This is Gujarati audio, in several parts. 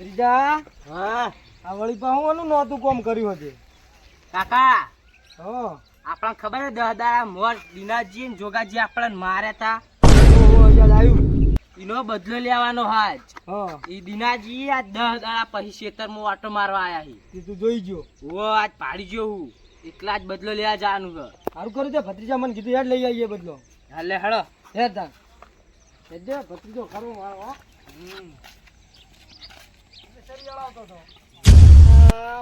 ભત્રીજા હા. આ વળી પાહું નહોતું કોમ કર્યું હતું કાકા હો. આપણને ખબર છે દહ દાડા મોર દિનાજી ને જોગાજી આપણને માર્યા હતા આવ્યું. એનો બદલો લેવાનો હાજ. હા. એ દિનાજી આ દહ દાડા પછી ખેતરમાં વાટો મારવા આયા હી તે તું જોઈ ગયો. ઓ આજ પાડી ગયો હું. એટલા જ બદલો લેવા જવાનું છે. સારું કર્યું છે ભત્રીજા મને કીધું યાર લઈ આવીએ બદલો. હાલે હળો. હે તા હેડે ભત્રીજો ખરું મારો હો.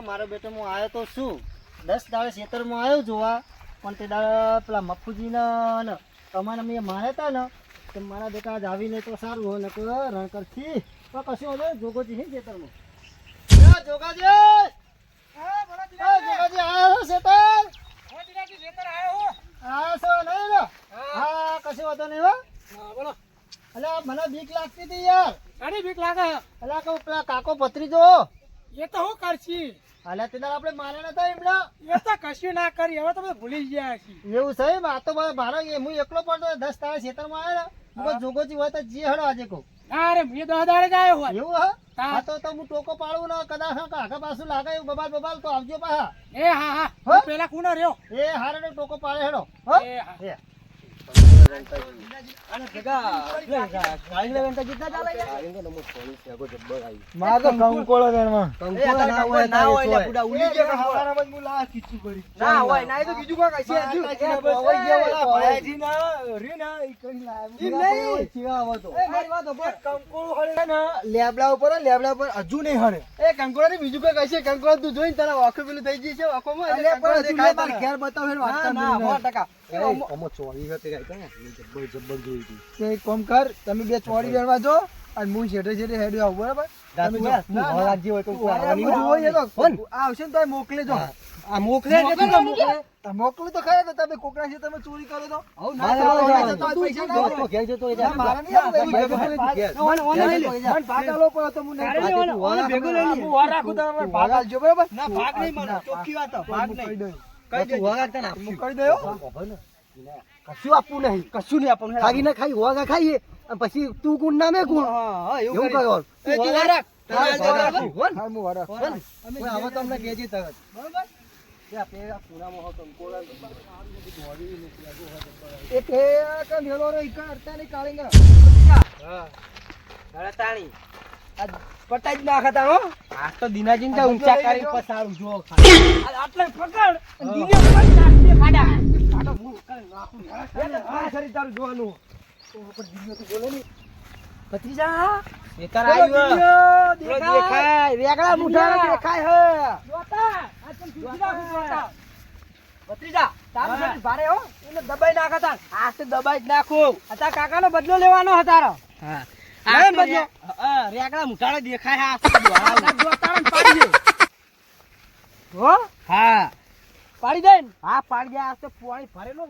મારો બેટો હું આવ્યો તો શું દસ દાડે ખેતરમાં આવ્યો જોવા. પણ તે દાડે પેલા મફુજીના ને તમારે મેં માર્યા હતા ને તો મારા બેટા આજ આવીને તો સારું હોય ને રણ કરથી તો કશું હવે જોગોજી હે ખેતરમાં? જોગાજી! જોગાજી આવ્યો છો ખેતર આવ્યો છો નહીં હા. કશું વાંધો નહીં હો બોલો. અલ્યા મને બીક લાગતી હતી યાર. અરે બીક લાગે. અલ્યા કે પેલા કાકો ભત્રીજો. એ તો હું કરશી. અલે તે આપણે માર્યા નતા એમના? એ તો કશું ના કરી હવે તમે ભૂલી ગયા છીએ. એવું છે આ તો મારા હું એકલો પડતો દસ તારા ખેતરમાં આવ્યો હું જોગોજી હોય તો જે હડો આજે કહું અરે મેં દસ દાડે જ આવ્યો હોય. એવું હા? હા. તો તો હું ટોકો પાડું ને કદાચ કાકા પાછું લાગે એવું બબાલ બબાલ તો આવજો પાહા એ હા હા. પેલા કુનો રહ્યો. એ હારે ટોકો પાડે હેડો. હો? એ હા. લેબડા ઉપર લેબડા ઉપર હજુ નહીં હરે એ કંકોડા ની બીજું કઈ કશે કંકોડા તું જોઈને તારા વાખો પેલું થઈ ગઈ છે મારે તને. ઘેર બતાવે વાત ને. ટકા. એ, ચોરી હતી કાંઈ કાંઈ. જબ્બર જબ્બર જોઈ હતી. એક કામ કર તમે બે ચોરી વેણવા જો અને હું છેટે છેટે હેડ્યો આવું બરાબર તમે જો. ના, ના. હોય તો કોઈ અરે, આવવાની હું જોવો એ તો. કોણ? આ આવશે ને તો મોકલે જો આ મોકલે એટલે તું મોકલે. ખરા તમે કોકરા છે તમે ચોરી કરો તો ભાગ રાખું તો તું ભાગ વાળા આલજો, બરાબર? ના, ભાગ નહીં મારો. ચોખ્ખી વાત ભાગ નહીં. કશું આપવું નહીં કશું નહીં આપણને ખાગી ના ખાઈ હોગા ખાઈએ અને પછી તું ગુણ ના મેં ગુણ એવું એવું કરીએ. કરવાનું. એ તું વાર રાખ. હા, તારે વાર વાર રાખું. રાખું. હા, હું વાર રાખું. વાર રાખ. હવે હવે તો તરત. કાળીંગા. તાણી. પટાઈ જ નાખતા હો. આ તો દિનાજીન તો ઊંચા કરી. પસારું જો આટલે પકડ. દિને પકડી નાખજે ખાડા. ખાડા હું કરી નાખું. આ સરી તારું જોવાનું. તો ઉપર દિને તો બોલે નહીં. ભત્રીજા ખેતર આવ્યો. દેખાય. વેગળા મુઠા દેખાય હે. જોતા. આ બીજી નાખું જોતા ભત્રીજા તારું સરી ભારે હો. એને દબાઈ નાખતા આ તો દબાઈ જ નાખું. અતા કાકાનો બદલો લેવાનો હતારો હા. લઈ આ તો બદલો. રે- હા, રેગળા મુઠાના દેખાય આ તો દોડાવું. આ જોતા ને પાડી દે હો? હા. પાડી દે હા પાડી દે. આ પાણી ભરેલો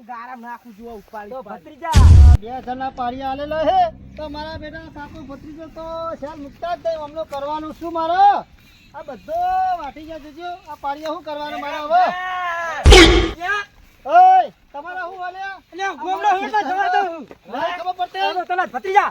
નાખું જુઓ ઉપાડી. ભત્રીજા. બે જણા પાડી આલેલો હે. તો મારા બેટા કાકો ભત્રીજો તો શાલ મુકતા જ હમણાં કરવાનું શું મારો? આ બધો વાટી ગયા જજો આ પાડીયા શું કરવાનું મારે હવે? ઓય તમારા શું હાલ્યા એટલે ગોમડો હોય તો જવા દઉં. ખબર પડતી? ચાલો, ચાલો, ભત્રીજા.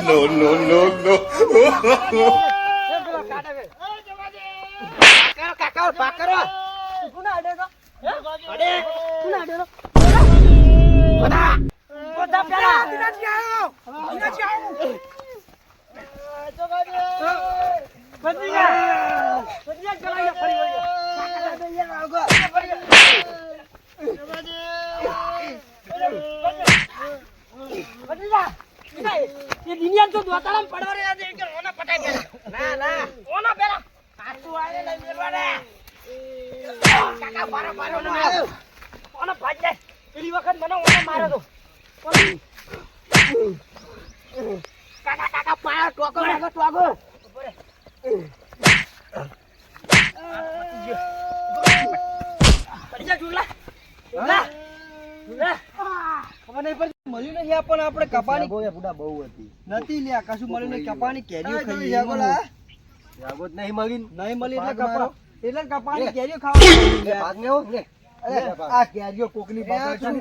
no, no, no, no. કાકા, ભાકરો. કોના અડે છો? હે? અડે. કોના અડે છો? બધા. બધા પેલા. દિનાજી આવ્યો. દિનાજી આવ્યો. પેલા. વખત મને ઓનો માર્યો તો. કાકા, કાકા, પાયો, ટોકો ટોકો. આપણને આપણે કપાની બહુ હતી નથી કશું કેરીઓ આ યાગો એમાં લા. નહીં મળી નહીં મળી એટલે કપાની કેરીઓ ખાવા લે, આ કેરીઓ કોકની નો ગયા?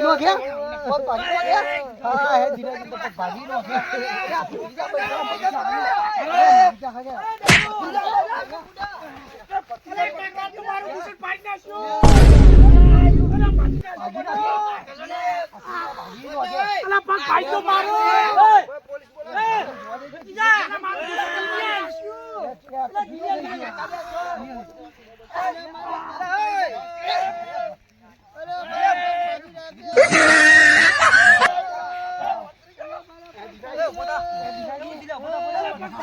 નો ગયા? હા, હે, ધીરે ધીરે પગ ભાગી નો ગયા. અરે, બીજા પૈસા, પૈસા આવ્યા. બીજા આવ્યા. એ, એ, હું કહું,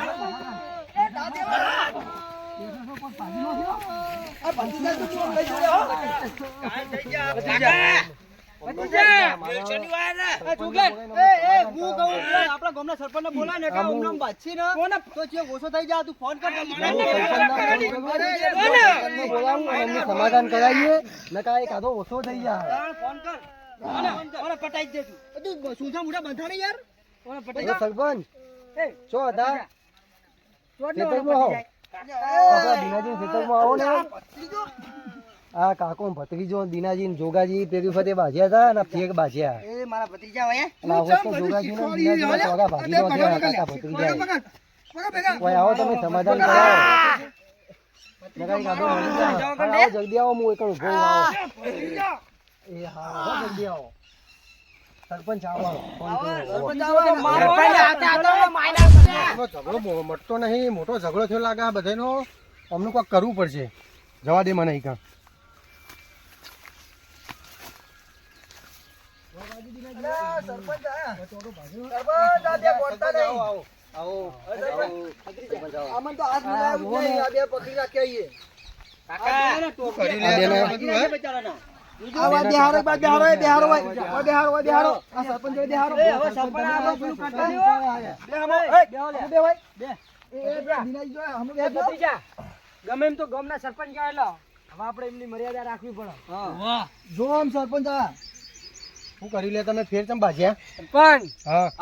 ને ને, જે ઓછો ફોન સમાધાન કરાવીએ નકા એક આધો ઓછો થઈ જાય ફોન કર પટાઈ જ દે. શું મુઢા બંધાણી યાર સરપંચ શું હતા આ કાકો ભત્રીજો દિનાજી ને જોગાજી પેલી ફતે બાજ્યા હતા અને ફેક બાજ્યા. એ મારા ભત્રીજા હોય તો જોગાજી ને દિનાજી ચોગા ભાગી ગયા કાકા ભત્રીજા કોઈ આવો તમે સમાધાન કરાવો. જલ્દી આવો હું એકણ ઊભો આવો. એ હા જલ્દી આવો. સરપંચ આવો આવો, ઝઘડો મટતો નહીં મોટો ઝઘડો થયો લાગે આ બધાનો. અમને કોઈક કરવું પડશે. જવા દે મને અહીં સરપંચ આયા. સરપંચ આ બે બોલતા નહીં. આમાં તો આજ આ બે પકડી રાખ્યા. કાકા, બચારાના. આ બા બેહારો, એ બેહારો હોય. ઓય બેહારો, ઓય આ સરપંચ હોય બેહારો. હવે સરપંચ આ પેલું કરતા નહીં બે હમો, એ, બે હોય. એ, એ, બે, જો, હમો બે જો. ગમે એમ તો ગામના સરપંચ હવે આપણે એમની મર્યાદા રાખવી પડે. જો આમ સરપંચ આ. શું કરી લે તમે? ફેર ચમ બાજ્યા? પણ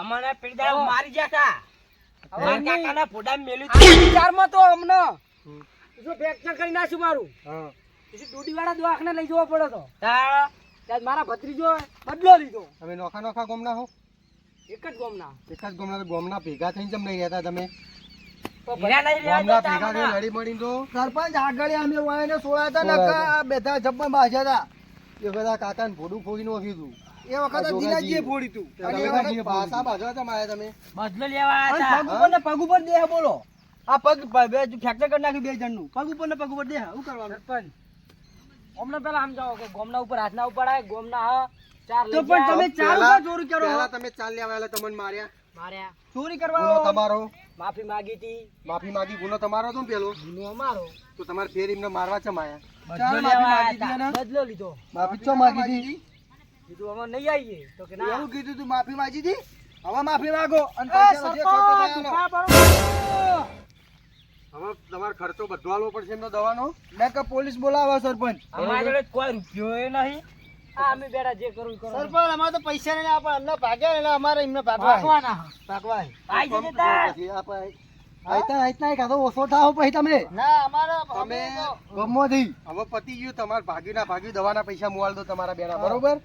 અમારા અમારે મારી જાતા. અમારા કાકાના ફોટામાં મેલ્યું હતું. વિચારમાં તો અમને. જો ફ્રેક્ચર કરી નાખ્યું મારું. હા. પછી ડૂડીવાળા દવાખાને લઈ જવો પડ્યો તો. ત્યાં મારા ભત્રીજો બદલો લીધો. તમે નોખા નોખા ગોમના હો. એક જ ગામના. એક જ ગોમના તો ગોમના ભેગા થઈને ચમ નહીં રહેતા તમે. તો ભેગા નહીં રહેવા ગોમના દેતા ભેગા થઈને અમને. લડી મળીને તો. સરપંચ આગળ અમે વાયને સોળાતા નકા આ જબ્બા બાજ્યા હતા. એ બધા કાકાને ભોડું ફોડી નાખ્યું હતું. એ વખત દિનાજીએ. ફોડી તું તમે બધા પાછા બાજવા ચમ આયા તમે. બદલો લેવા અને પગ ઉપર ને પગ ઉપર દેહ બોલો. આ પગ ફેક્ટર કરી નાખ્યું બે જણનું. પગ ઉપર ને પગ ઉપર દેહ. શું કરવાનું? સરપંચ અમને પેલા સમજાવો કે ગોમના ઉપર હાથ ના ઉપાડાય ગોમના હા ચાર તો પણ તમે ચાર ઉપર ચોરી કરો. પહેલા તમે ચાલ લેવા આવેલા તમને માર્યા. માર્યા. ચોરી ગુનો કરવા તમારો. માફી માંગી હતી. માફી માંગી ગુનો તમારો હતો ને પેલો? ગુનો અમારો. તો તમારે ફેર એમને મારવા છે માયા. બદલો માફી માંગી હતી. આવ્યા બદલો લીધો. માફી ચો માંગી હતી? કીધું અમે નહીં આવીએ. તો કે ના. એવું કીધું તું માફી માંગી હતી? હવે માફી માંગો. અને એ તમારે ખર્ચો બધો આલવો પડશે એમનો દવાનો? મેં કે પોલીસ બોલાવો સરપંચ. અમારા જોડે કોઈ રૂપિયો એ નહીં. આ અમે બેડા જે કરું કરો. સરપંચ અમારે તો પૈસા ને આપણે અમને ભાગ્યા એટલે અમારે એમને ભાગવા ભાગવાના. ભાગવા આઈ જજે તાર. પછી આ પછી આયતા આયતા કાં તો ઓછો થાવ પછી તમે ના અમારે અમે ગમોથી. હવે પતી ગયું તમારે ભાગ્યું ના ભાગ્યું દવાના પૈસા મુવાલ દો તમારા બેના બરોબર?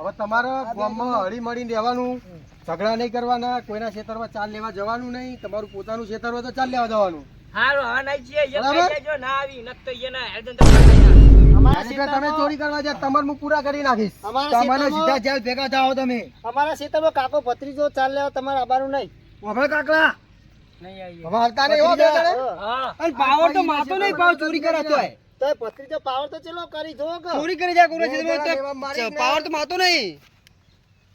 હવે તમારે ગામમાં હળી મળીને રહેવાનું. ઝઘડા નહીં કરવાના કોઈના ખેતરમાં ચાલ લેવા જવાનું નહીં. તમારું પોતાનું ખેતર હોય તો ચાલ લેવા જવાનું. હારું, હવે નહીં છીએ. એ બરાબર? કહી દેજો, ના આવી. નક તો એ હેડન તો પકડી નાખ. અમારા આજે તમે ચોરી કરવા જાય તમારે હું પૂરા કરી નાખીશ અમારા સીધા જેલ ભેગા થાઓ તમે અમારા ખેતરમાં કાકો ભત્રીજો ચાલ લેવા તમારે આવવાનું નહીં હવે કાકલા નહીં આવીએ. હવે હાલતા નહીં હો બે જણે. હા. હા. પાવર તો માતો નહીં પાવ ચોરી કરે તોય તો ભત્રીજો પાવર તો ચેલો કરી જો ચોરી કરી જાય કોને પાવર તો માતો નહીં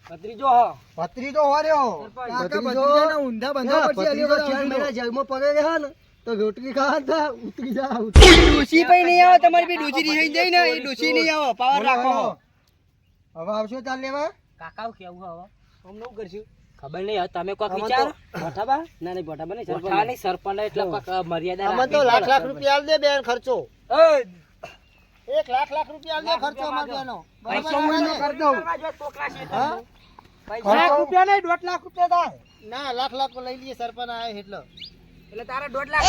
ભત્રીજો હો. ભત્રીજો રહ્યો કાકા ઊંધા બંધા પડશે જેલમાં પડે ને તો રોટલી ખાવા ઉતરી જા ડોશી પઈ નહીં આવો તમારી બી ડોશી રિહાઈ જાય ને એ ડોશી નહીં આવો પાવર રાખો. હવે આવશો ચાલ લેવા? કાકા હું કેવું હવે? અમને શું કરશું. ખબર નહીં તમે કોક વિચારો. ભઠાબા ના નહીં ભઠાબા નહીં સરપંચ. નહીં. સરપંચ એટલે મર્યાદા અમે તો લાખ લાખ રૂપિયા આલ દે બેન ખર્ચો. એક લાખ લાખ રૂપિયા આલ દે ખર્ચો અમાર બેનો પૈસો હું નો કરી દઉં. હા? લાખ રૂપિયા નહીં દોઢ લાખ રૂપિયા થાય. ના લાખ લાખ લઈ લઈએ સરપંચ આવે એટલે. એટલે તારે દોઢ લાખ.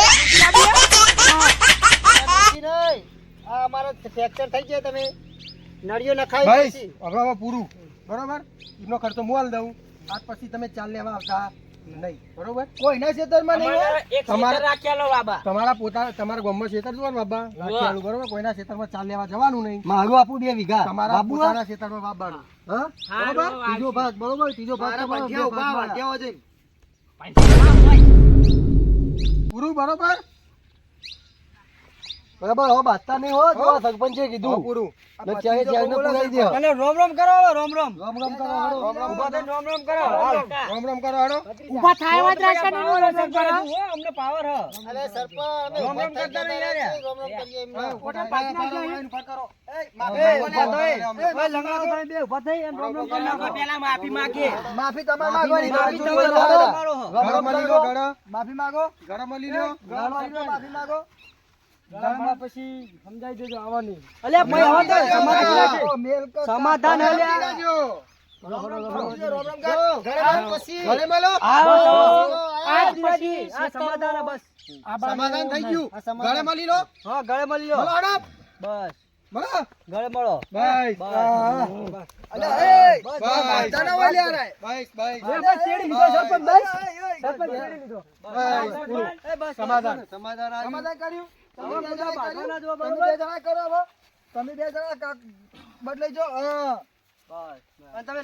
આ અમારો ફ્રેક્ચર થઈ ગયો તમે. નળીઓ નખાઈ ભાઈ હવે પૂરું. બરોબર? એનો ખર્ચો હું દઉં. આજ પછી તમે ચાલ લેવા આવતા. નહીં. બરોબર? કોઈના ખેતરમાં નહીં તમારે- રાખેલો બાબા. તમારા પોતા તમારા ગામમાં ખેતર જોવાનું બાબા. રાખેલું બરોબર? કોઈના ખેતરમાં ચાલ લેવા જવાનું નહીં. મારું આપું બે વીઘા. તમારા પોતાના ખેતરમાં વાવવાનું હા? બરોબર? ત્રીજો ભાગ બરોબર? ત્રીજો ભાગ તમારો ઊભા, ભાગમાં. વાગ્યા બરોબર? બરાબર હવે બાજતા નહીં હો જો સરપંચે કીધું પૂરું ચાહે ચાહે પુરાઈ દે અને રોમ રોમ કરો હવે, રોમ રોમ રોમ રામ કરો હાડો ઊભા થઈને રોમ રોમ કરો રોમ રોમ કરો હાડો ઊભા થાય વાત રાખતા નહીં, રોમ રોમ કરો. અમને પાવર હ અરે સરપંચ અમે રોમ રોમ કરતા નહીં યાર. રોમ રોમ કરીએ એમને. ખોટા પાછી નાખજો. પેલા માફી માંગે માફી તમારે માંગવાની માફી માફી તમારે તમારે માંગો. માફી માંગો ગળામાં પછી સમજાઈ દેજો આવવાની. અલ્યા ભાઈ હવે તો સમાધાન સમાધાન સમાધાન થઈ ગયું. ગળે મળી લો હા ગળે મળી લો બસ. ગળે મળો. લીધો. બસ પૂરું. એ બસ, સમાધાન. સમાધાન કર્યું. તમે બે જણા ભાગવાના જો, તમે બે જણા કરો હવે તમે બે જણા બદલાઈ જો હા. બસ, બસ. અને તમે